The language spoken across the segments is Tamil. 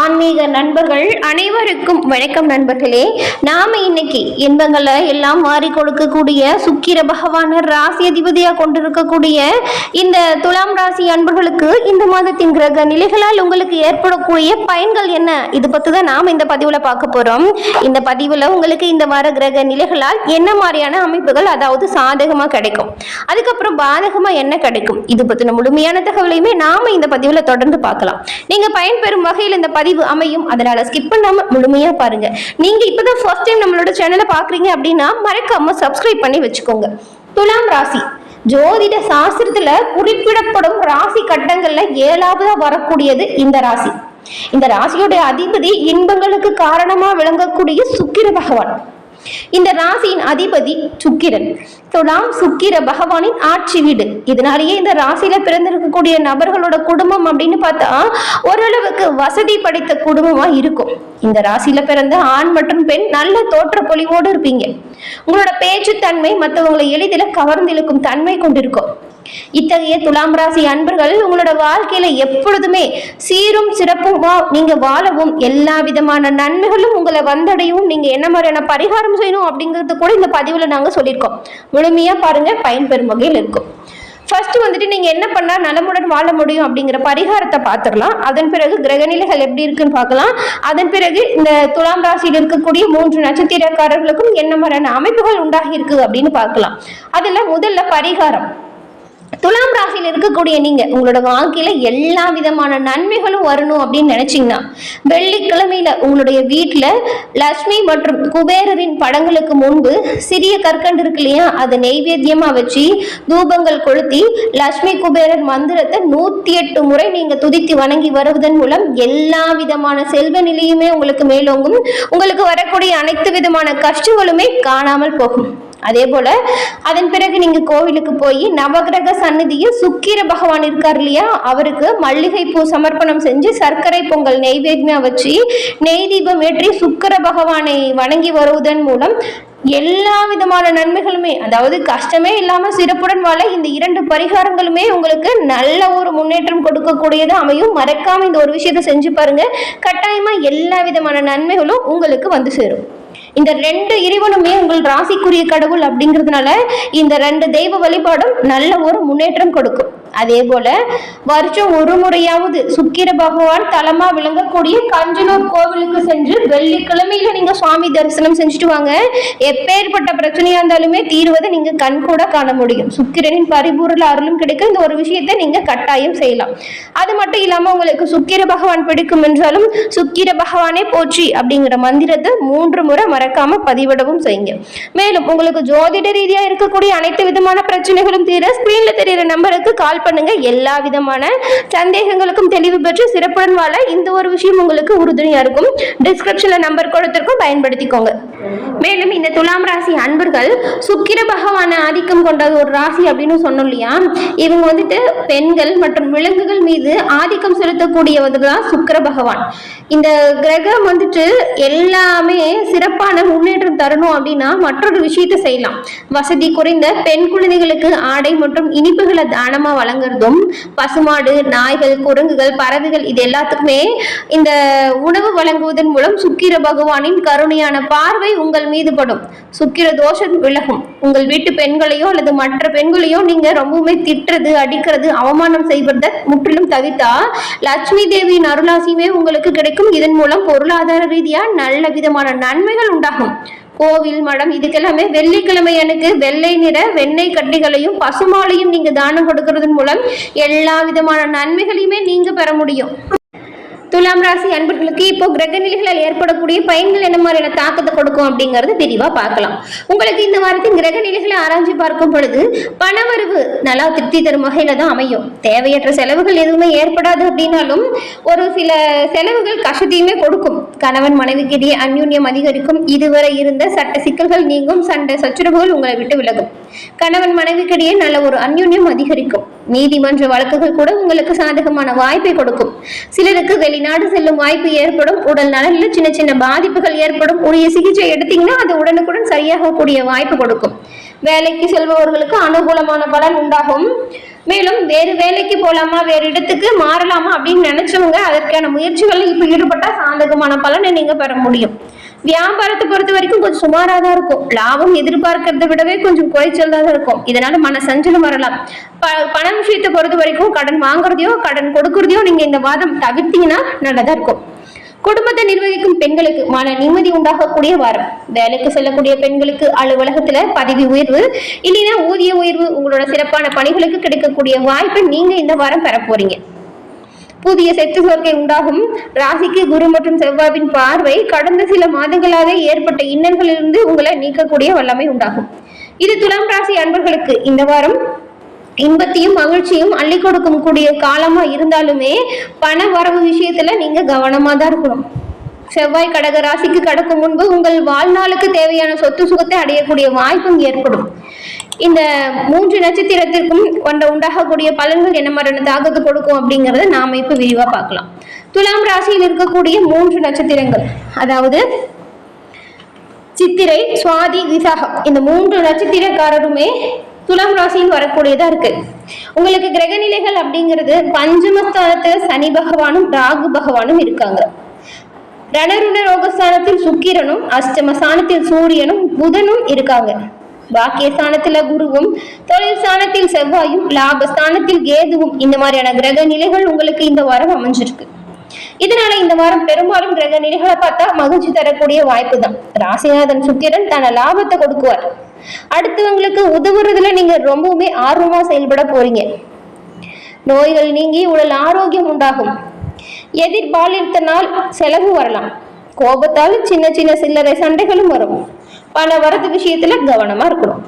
ஆன்மீக நண்பர்கள் அனைவருக்கும் வணக்கம் நண்பர்களே. நாம இன்னைக்கு இன்பங்களை எல்லாம் மாறி கொடுக்கக்கூடிய சுக்கிர பகவான ராசி அதிபதியா கொண்டிருக்கக்கூடிய இந்த துலாம் ராசி அன்பர்களுக்கு இந்த மாதத்தின் கிரக நிலைகளால் உங்களுக்கு ஏற்படக்கூடிய பயன்கள் என்ன? இது பத்தி தான் நாம இந்த பதிவுல பார்க்க போறோம். இந்த பதிவுல உங்களுக்கு இந்த வார கிரக நிலைகளால் என்ன மாதிரியான அமைப்புகள் அதாவது சாதகமா கிடைக்கும்? அதுக்கப்புறம் பாதகமா என்ன கிடைக்கும்? இது பத்தின முழுமையான தகவலையுமே நாம இந்த பதிவுல தொடர்ந்து பார்க்கலாம். நீங்க பயன்பெறும் வகையில் இந்த பதிவு அமையும். அதனால ஸ்கிப் பண்ணாம முழுமையா பாருங்க. நீங்க இப்பதான் ஃபர்ஸ்ட் டைம் நம்மளோட சேனலை பாக்குறீங்க அப்படின்னா மறக்காம சப்ஸ்கிரைப் பண்ணி வச்சுக்கோங்க. துலாம் ராசி. ஜோதிட சாஸ்திரத்துல குறிப்பிடப்படும் ராசி கட்டங்கள்ல ஏழாவதா வரக்கூடியது இந்த ராசி. இந்த ராசியோட அதிபதி இன்பங்களுக்கு காரணமா விளங்கக்கூடிய சுக்கிர பகவான். இந்த ராசியின் அதிபதி சுக்கிரன். துலாம் சுக்கிர பகவானின் ஆட்சி வீடு. இதனாலேயே இந்த ராசியில பிறந்திருக்கக்கூடிய நபர்களோட குடும்பம் அப்படின்னு பார்த்தா ஓரளவுக்கு வசதி படைத்த குடும்பமா இருக்கும். இந்த ராசியில பிறந்த ஆண் மற்றும் பெண் நல்ல தோற்ற பொலிவோடு இருப்பீங்க. உங்களோட பேச்சு தன்மை மற்றவங்களை எளிதில் கவர்ந்திழுக்கும் தன்மை கொண்டிருக்கும். இத்தகைய துலாம் ராசி அன்பர்கள் உங்களோட வாழ்க்கையில எப்பொழுதுமே சீரும் சிறப்புமா? நீங்க வாழவும் எல்லா விதமான நன்மைகளும் உங்களை வந்தடையவும் நீங்க என்ன மாதிரியான பரிகாரம் செய்யணும் அப்படிங்கிறது கூட இந்த பதிவுல நாங்க சொல்லியிருக்கோம். முழுமையா பாருங்க பயன்பெறும் வகையில் இருக்கும். ஃபர்ஸ்ட் வந்துட்டு நீங்க என்ன பண்ணா நலமுடன் வாழ முடியும் அப்படிங்கிற பரிகாரத்தை பார்த்துடலாம். அதன் பிறகு கிரகநிலைகள் எப்படி இருக்குன்னு பார்க்கலாம். அதன் பிறகு இந்த துலாம் ராசியில் இருக்கக்கூடிய மூன்று நட்சத்திரக்காரர்களுக்கும் என்ன மாதிரியான அமைப்புகள் உண்டாகி இருக்கு அப்படின்னு பார்க்கலாம். அதில் முதல்ல பரிகாரம். துலாம் ராசியில் இருக்கக்கூடிய நீங்க உங்களோட வாழ்க்கையில எல்லா விதமான நன்மைகளும் வரணும் அப்படின்னு நினைச்சீங்கன்னா வெள்ளிக்கிழமையில உங்களுடைய வீட்டுல லட்சுமி மற்றும் குபேரரின் படங்களுக்கு முன்பு சிறிய கற்கண்டு இருக்கு இல்லையா? அதை நெய்வேத்தியமா வச்சு தூபங்கள் கொளுத்தி லட்சுமி குபேரர் மந்திரத்தை நூத்தி எட்டு முறை நீங்க துதித்து வணங்கி வருவதன் மூலம் எல்லா விதமான செல்வ நிலையுமே உங்களுக்கு மேலோங்கும். உங்களுக்கு வரக்கூடிய அனைத்து விதமான கஷ்டங்களுமே காணாமல் போகும். அதே போல அதன் பிறகு நீங்க கோவிலுக்கு போய் நவகிரக சந்நிதியில் சுக்கிர பகவான் இருக்கார் இல்லையா? அவருக்கு மல்லிகை பூ சமர்ப்பணம் செஞ்சு சர்க்கரை பொங்கல் நெய்வேத்தியமா வச்சு நெய் தீபம் ஏற்றி சுக்கிர பகவானை வணங்கி வருவதன் மூலம் எல்லா விதமான நன்மைகளுமே அதாவது கஷ்டமே இல்லாம சிறப்புடன் வாழ இந்த இரண்டு பரிகாரங்களுமே உங்களுக்கு நல்ல ஒரு முன்னேற்றம் கொடுக்கக்கூடியது அமையும். மறக்காம இந்த ஒரு விஷயத்தை செஞ்சு பாருங்க. கட்டாயமா எல்லா விதமான நன்மைகளும் உங்களுக்கு வந்து சேரும். இந்த ரெண்டு இறைவனுமே உங்கள் ராசிக்குரிய கடவுள் அப்படிங்கிறதுனால இந்த ரெண்டு தெய்வ வழிபாடும் நல்ல ஒரு முன்னேற்றம் கொடுக்கும். அதே போல வருஷம் ஒரு முறையாவது சுக்கிர பகவான் தலமா விளங்கக்கூடிய கஞ்சனூர் கோவிலுக்கு சென்று வெள்ளிக்கிழமையில நீங்க சுவாமி தரிசனம் செஞ்சுட்டு வாங்க. எப்பேற்பட்ட பிரச்சனையா இருந்தாலுமே தீர்வதை நீங்க கண் கூட காண முடியும். சுக்கிரனின் பரிபூர்ண அருளும் கிடைக்கும் இந்த ஒரு விஷயத்தை நீங்க கட்டாயம் செய்யலாம். அது மட்டும் இல்லாம உங்களுக்கு சுக்கிர பகவான் பிடிக்கும் என்றாலும் சுக்கிர பகவானே போற்றி அப்படிங்கிற மந்திரத்தை மூன்று முறை மறக்காம பதிவிடவும் செய்யுங்க. மேலும் உங்களுக்கு ஜோதிட ரீதியா இருக்கக்கூடிய அனைத்து விதமான பிரச்சனைகளும் தீர ஸ்கிரீன்ல தெரியுற நம்பருக்கு கால் பண்ணுங்க. எல்லா விதமான சந்தேகங்களுக்கும் தெளிவு பெற்று சிறப்புடன் வாழ இந்த ஒரு விஷயம் உங்களுக்கு உறுதுணையா இருக்கும். டிஸ்கிரிப்ஷன்ல நம்பர் கொடுத்திருக்கும். பயன்படுத்திக்கோங்க. மேலும் இந்த துலாம் ராசி அன்பர்கள் சுக்கிர பகவான ஆதிக்கம் கொண்ட ஒரு ராசி அப்படின்னு சொன்னோம் இல்லையா? இவங்க வந்துட்டு பெண்கள் மற்றும் விலங்குகள் மீது ஆதிக்கம் செலுத்தக்கூடியவர் தான் சுக்கிர பகவான். இந்த கிரகம் வந்துட்டு எல்லாமே சிறப்பான முன்னேற்றம் தரணும் அப்படின்னா மற்றொரு விஷயத்தை செய்யலாம். வசதி குறைந்த பெண் குழந்தைகளுக்கு ஆடை மற்றும் இனிப்புகளை தானமா வழங்குறதும் பசுமாடு நாய்கள் குரங்குகள் பறவைகள் இது எல்லாத்துக்குமே இந்த உணவு வழங்குவதன் மூலம் சுக்கிர பகவானின் கருணையான பார்வை உங்கள் மீது படும். சுக்கிர தோஷம் விலகும். உங்கள் வீட்டு பெண்களையோ அல்லது மற்ற பெண்களையோ நீங்க ரொம்பவுமே திட்டுறது அடிக்கிறது அவமானம் செய்வதை முற்றிலும் தவித்தா லட்சுமி தேவியின் அருளாசியுமே உங்களுக்கு கிடைக்கும். இதன் மூலம் பொருளாதார ரீதியா நல்ல விதமான நன்மைகள் உண்டாகும். கோவில் மடம் இதுக்கெல்லாமே வெள்ளிக்கிழமை எனக்கு வெள்ளை நிற வெண்ணெய் கட்டிகளையும் பசுமாலையும் நீங்க தானம் கொடுக்கறதன் மூலம் எல்லா விதமான நன்மைகளையுமே நீங்க பெற முடியும். துலாம் ராசி அன்பர்களுக்கு இப்போ கிரக நிலைகளால் ஏற்படக்கூடிய பயன்கள் என்ன மாதிரியான தாக்கத்தை கொடுக்கும் அப்படிங்கறது தெளிவா பார்க்கலாம். உங்களுக்கு இந்த வாரத்தின் கிரக நிலைகளை ஆராய்ச்சி பார்க்கும் பொழுது பணவரவு நல்லா திருப்தி தரும் வகையில தான் அமையும். தேவையற்ற செலவுகள் எதுவுமே ஏற்படாது அப்படின்னாலும் ஒரு சில செலவுகள் கஷ்டத்தையுமே கொடுக்கும். கணவன் மனைவிக்கிடையே அந்யூன்யம் அதிகரிக்கும். இதுவரை இருந்த சட்ட சிக்கல்கள் நீங்கும். சண்டை சச்சுரவுகள் உங்களை விட்டு விலகும். கணவன் மனைவிக்கிடையே நல்ல ஒரு அந்யுன்யம் அதிகரிக்கும். நீதிமன்ற வழக்குகள் கூட உங்களுக்கு சாதகமான வாய்ப்பை கொடுக்கும். சிலருக்கு வெளிநாடு செல்லும் வாய்ப்பு ஏற்படும். உடல் நலனில் சின்ன சின்ன பாதிப்புகள் ஏற்படும். உரிய சிகிச்சை எடுத்தீங்கன்னா அது உடனுக்குடன் சரியாகக்கூடிய வாய்ப்பு கொடுக்கும். வேலைக்கு செல்பவர்களுக்கு அனுகூலமான பலன் உண்டாகும். மேலும் வேறு வேலைக்கு போலாமா வேறு இடத்துக்கு மாறலாமா அப்படின்னு நினைச்சவங்க அதற்கான முயற்சிகளில் இப்போ ஈடுபட்டா சாதகமான பலனை நீங்க பெற முடியும். வியாபாரத்தை பொறுத்த வரைக்கும் கொஞ்சம் சுமாராக தான் இருக்கும். லாபம் எதிர்பார்க்கறத விடவே கொஞ்சம் குறைச்சல் தான் இருக்கும். இதனால மன சஞ்சலம் வரலாம். ப பண விஷயத்தை பொறுத்த வரைக்கும் கடன் வாங்குறதையோ கடன் கொடுக்கறதையோ நீங்க இந்த வாதம் தவிர்த்தீங்கன்னா நல்லதா இருக்கும். குடும்பத்தை நிர்வகிக்கும் பெண்களுக்கு மன நிம்மதி உண்டாகக்கூடிய வாரம். வேலைக்கு செல்லக்கூடிய பெண்களுக்கு அலுவலகத்துல பதவி உயர்வு இல்லைன்னா ஊதிய உயர்வு உங்களோட சிறப்பான பணிகளுக்கு கிடைக்கக்கூடிய வாய்ப்பை நீங்க இந்த வாரம் பெற போறீங்க புதிய செத்து சேர்க்கை உண்டாகும். ராசிக்கு குரு மற்றும் செவ்வாவின் பார்வை கடந்த சில மாதங்களாக ஏற்பட்ட இன்னல்களிலிருந்து உங்களை நீக்கக்கூடிய வல்லமை உண்டாகும். இது துலாம் ராசி அன்பர்களுக்கு இந்த வாரம் இன்பத்தையும் மகிழ்ச்சியும் அள்ளி கொடுக்கும் கூடிய காலமா இருந்தாலுமே பண வரவு விஷயத்துல நீங்க கவனமா தான் இருக்கணும். செவ்வாய் கடக ராசிக்கு கடக்கும் முன்பு உங்கள் வாழ்நாளுக்கு தேவையான சொத்து சுகத்தை அடையக்கூடிய வாய்ப்பும் ஏற்படும். இந்த மூன்று நட்சத்திரத்திற்கும் கொண்ட உண்டாகக்கூடிய பலன்கள் என்ன மாதிரியான தாக்கத்தை கொடுக்கும் அப்படிங்கறத நாம இப்ப விரிவா பார்க்கலாம். துலாம் ராசியில் இருக்கக்கூடிய மூன்று நட்சத்திரங்கள். அதாவது சித்திரை சுவாதி விசாகம். இந்த மூன்று நட்சத்திரக்காரருமே துலாம் ராசியில் வரக்கூடியதா இருக்கு. உங்களுக்கு கிரக நிலைகள் அப்படிங்கிறது பஞ்சமஸ்தானத்துல சனி பகவானும் ராகு பகவானும் இருக்காங்க. ரணருண ரோகஸ்தானத்தில் சுக்கிரனும் அஷ்டமஸ்தானத்தில் சூரியனும் புதனும் இருக்காங்க. பாக்கியஸ்தானத்துல குருவும் தொழில் ஸ்தானத்தில் செவ்வாயும் லாபஸ்தானத்தில் கேதுவும் இந்த மாதிரியான கிரக நிலைகள் உங்களுக்கு இந்த வாரம் அமைஞ்சிருக்கு. இதனால இந்த வாரம் பெரும்பாலும் கிரக நிலைகளை பார்த்தா மகிழ்ச்சி தரக்கூடிய வாய்ப்பு தான் ராசிநாதன் சுக்கிரன் தன லாபத்தை கொடுக்குவார். அடுத்தவங்களுக்கு உதவுறதுல நீங்க ரொம்பவுமே ஆர்வமா செயல்பட போறீங்க. நோய்கள் நீங்கி உடல் ஆரோக்கியம் உண்டாகும். எதிர்பாலித்தனால் செலவு வரலாம். கோபத்தால் சின்ன சின்ன சில்லறை சண்டைகளும் வரும். பண வரது விஷயத்துல கவனமா இருக்கணும்.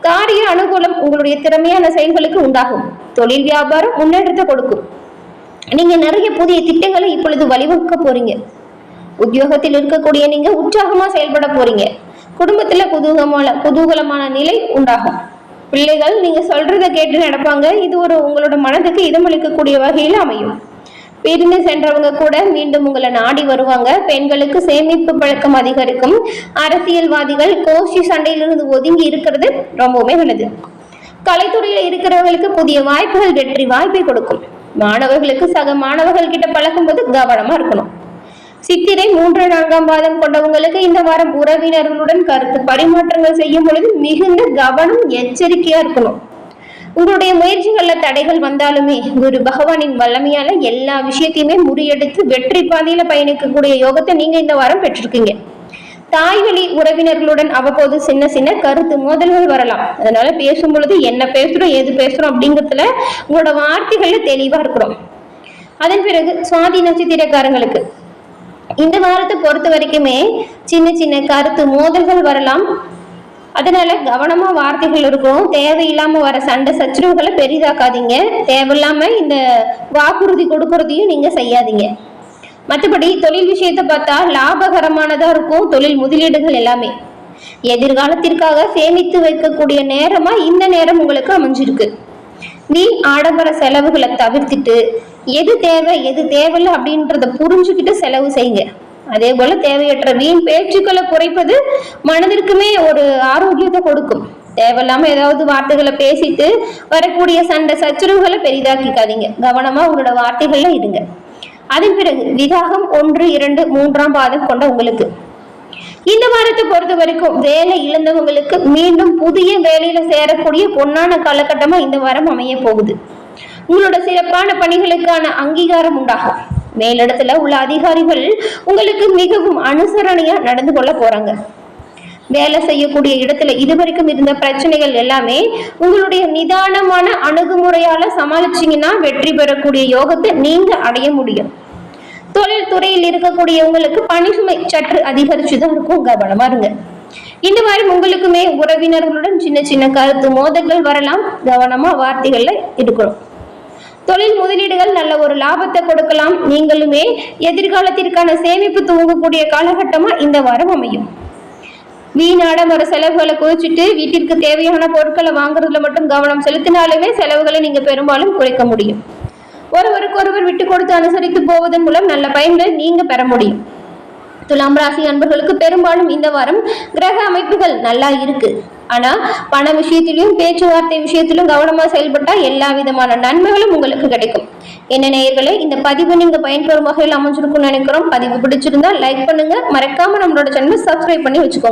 காரிய அனுகூலம் உங்களுடைய திறமையான செயல்களுக்கு உண்டாகும். தொழில் வியாபாரம் முன்னேற்றத்தை கொடுக்கும். நீங்க நிறைய புதிய திட்டங்களை இப்பொழுது வழிவகுக்க போறீங்க. உத்தியோகத்தில் இருக்கக்கூடிய நீங்க உற்சாகமா செயல்பட போறீங்க. குடும்பத்துல குதூகமான குதூகலமான நிலை உண்டாகும். பிள்ளைகள் நீங்க சொல்றத கேட்டு நடப்பாங்க. இது ஒரு உங்களோட மனதுக்கு இதமளிக்கக்கூடிய வகையில் அமையும். பிரிந்து சென்றவங்க கூட மீண்டும் உங்களை நாடி வருவாங்க. பெண்களுக்கு சேமிப்பு பழக்கம் அதிகரிக்கும். அரசியல்வாதிகள் கோஷி சண்டையிலிருந்து ஒதுங்கி இருக்கிறது ரொம்பவுமே நல்லது. கலைத்துறையில இருக்கிறவங்களுக்கு புதிய வாய்ப்புகள் வெற்றி வாய்ப்பை கொடுக்கும். மாணவர்களுக்கு சக மாணவர்கள் கிட்ட பழகும்போது கவனமா இருக்கணும். சித்திரை மூன்று நான்காம் பாதம் கொண்டவங்களுக்கு இந்த வாரம் உறவினர்களுடன் கருத்து பரிமாற்றங்கள் செய்யும் பொழுது மிகுந்த கவனம் எச்சரிக்கையா இருக்கணும். உங்களுடைய முயற்சிகள்ல தடைகள் வந்தாலுமே குரு பகவானின் வல்லமையால எல்லா விஷயத்தையுமே முறியடித்து வெற்றி பாதையில பயணிக்கக்கூடிய யோகத்தை நீங்க இந்த வாரம் பெற்றிருக்கீங்க. தாய்வழி உறவினர்களுடன் அவ்வப்போது சின்ன சின்ன கருத்து மோதல்கள் வரலாம். அதனால பேசும் பொழுது என்ன பேசுறோம் எது பேசுறோம் அப்படிங்கிறதுல உங்களோட வார்த்தைகள்ல தெளிவா இருக்கிறோம். அதன் பிறகு சுவாதி நட்சத்திரக்காரங்களுக்கு இந்த வாரத்தை பொறுத்த வரைக்குமே சின்ன சின்ன கருத்து மோதல்கள் வரலாம். அதனால கவனமா வார்த்தைகள் இருக்கும் தேவையில்லாம வர சண்டை சச்சரவுகளை பெரிதாக்காதீங்க. தேவையில்லாம இந்த வாக்குறுதி கொடுக்கறதையும் நீங்க செய்யாதீங்க. மற்றபடி தொழில் விஷயத்தை பார்த்தா லாபகரமானதா இருக்கும் தொழில் முதலீடுகள் எல்லாமே. எதிர்காலத்திற்காக சேமித்து வைக்கக்கூடிய நேரமா இந்த நேரம் உங்களுக்கு அமைஞ்சிருக்கு. நீ ஆடம்பர செலவுகளை தவிர்த்துட்டு எது தேவை எது தேவையில்லை அப்படின்றத புரிஞ்சுக்கிட்டு செலவு செய்யுங்க. அதே போல தேவையற்ற வீண் பேச்சுக்களை குறைப்பது மனதிற்குமே ஒரு ஆரோக்கியத்தை கொடுக்கும். தேவையில்லாம ஏதாவது வார்த்தைகளை பேசிட்டு வரக்கூடிய சண்டை சச்சரவுகளை பெரிதாக்கிக்காதீங்க. கவனமா உங்களோட வார்த்தைகள்ல இருங்க. அதன் பிறகு விதாகம் ஒன்று இரண்டு மூன்றாம் பாதம் கொண்ட உங்களுக்கு. இந்த வாரத்தை பொறுத்த வரைக்கும் வேலை இழந்தவங்களுக்கு மீண்டும் புதிய வேலையில சேரக்கூடிய பொன்னான காலகட்டமா இந்த வாரம் அமைய போகுது. உங்களோட சிறப்பான பணிகளுக்கான அங்கீகாரம் உண்டாகும். மேலிடத்துல உள்ள அதிகாரிகள் உங்களுக்கு மிகவும் அனுசரணையா நடந்து கொள்ள போறாங்க. வேலை செய்யக்கூடிய இடத்துல இதுவரைக்கும் இருந்த பிரச்சனைகள் எல்லாமே உங்களுடைய நிதானமான அணுகுமுறையால சமாளிச்சிங்கன்னா வெற்றி பெறக்கூடிய யோகத்தை நீங்க அடைய முடியும். தொழில் துறையில் இருக்கக்கூடிய உங்களுக்கு பணிசுமை சற்று அதிகரிச்சுதான் இருக்கும். கவனமா இருங்க. இந்த மாதிரி உங்களுக்குமே உறவினர்களுடன் சின்ன சின்ன கருத்து மோதல்கள் வரலாம். கவனமா வார்த்தைகள்ல இருக்கணும் தொழில் முதலீடுகள் நல்ல ஒரு லாபத்தை கொடுக்கலாம். நீங்களுமே எதிர்காலத்திற்கான சேமிப்பு துவங்கக்கூடிய காலகட்டமா இந்த வாரம் அமையும். வீணாடம்பர செலவுகளை குறைச்சிட்டு வீட்டிற்கு தேவையான பொருட்களை வாங்குறதுல மட்டும் கவனம் செலுத்தினாலுமே செலவுகளை நீங்க பெரும்பாலும் குறைக்க முடியும். ஒருவருக்கு ஒருவர் விட்டு கொடுத்து அனுசரித்து போவதன் மூலம் நல்ல பயன்களை நீங்க பெற முடியும். துலாம் ராசி அன்பர்களுக்கு பெரும்பாலும் இந்த வாரம் கிரக அமைப்புகள் நல்லா இருக்கு. ஆனா பண விஷயத்திலும் பேச்சுவார்த்தை விஷயத்திலும் கவனமா செயல்பட்டா எல்லா விதமான நன்மைகளும் உங்களுக்கு கிடைக்கும். என்ன நேயர்களே இந்த பதிவு நீங்க பயன்பெறும் வகையில் அமைஞ்சிருக்கும்னு நினைக்கிறோம். பதிவு பிடிச்சிருந்தா லைக் பண்ணுங்க. மறக்காம நம்மளோட சேனல் சப்ஸ்கிரைப் பண்ணி வச்சுக்கோங்க.